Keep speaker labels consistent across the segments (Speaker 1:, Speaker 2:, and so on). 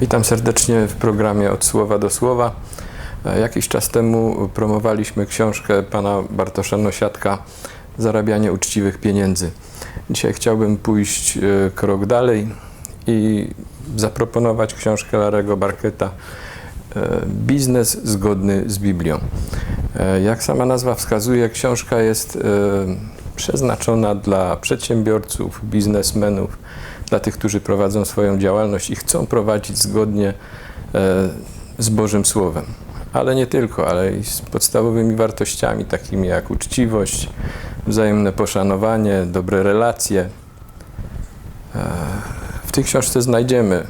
Speaker 1: Witam serdecznie w programie Od Słowa do Słowa. E, Jakiś czas temu promowaliśmy książkę pana Bartosza Nosiatka Zarabianie uczciwych pieniędzy. Dzisiaj chciałbym pójść e, krok dalej i zaproponować książkę Larego Barketa e, Biznes zgodny z Biblią. Jak sama nazwa wskazuje, książka jest przeznaczona dla przedsiębiorców, biznesmenów, dla tych, którzy prowadzą swoją działalność i chcą prowadzić zgodnie e, z Bożym Słowem. Ale nie tylko, ale i z podstawowymi wartościami, takimi jak uczciwość, wzajemne poszanowanie, dobre relacje. E, W tej książce znajdziemy e,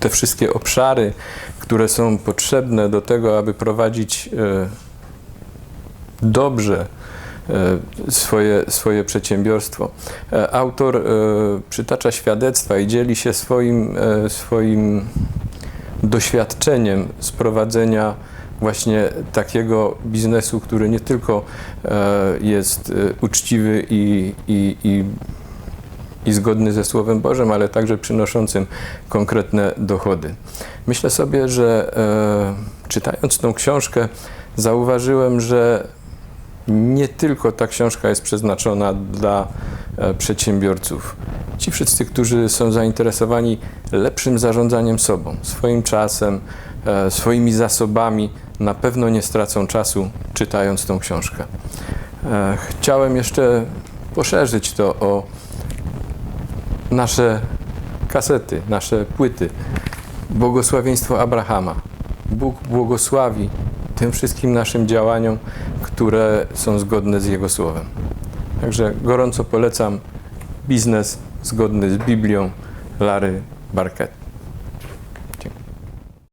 Speaker 1: te wszystkie obszary, które są potrzebne do tego, aby prowadzić dobrze e, swoje, swoje przedsiębiorstwo. E, Autor e, przytacza świadectwa i dzieli się swoim, swoim doświadczeniem z prowadzenia właśnie takiego biznesu, który nie tylko jest uczciwy i, i, i, i zgodny ze Słowem Bożym, ale także przynoszącym konkretne dochody. Myślę sobie, że czytając tą książkę, zauważyłem, że nie tylko ta książka jest przeznaczona dla e, przedsiębiorców. Ci wszyscy, którzy są zainteresowani lepszym zarządzaniem sobą, swoim czasem, e, swoimi zasobami, na pewno nie stracą czasu czytając tą książkę. E, Chciałem jeszcze poszerzyć to o nasze kasety, nasze płyty. Błogosławieństwo Abrahama. Bóg błogosławi tym wszystkim naszym działaniom, które są zgodne z Jego Słowem. Także gorąco polecam biznes zgodny z Biblią Lary Barkett.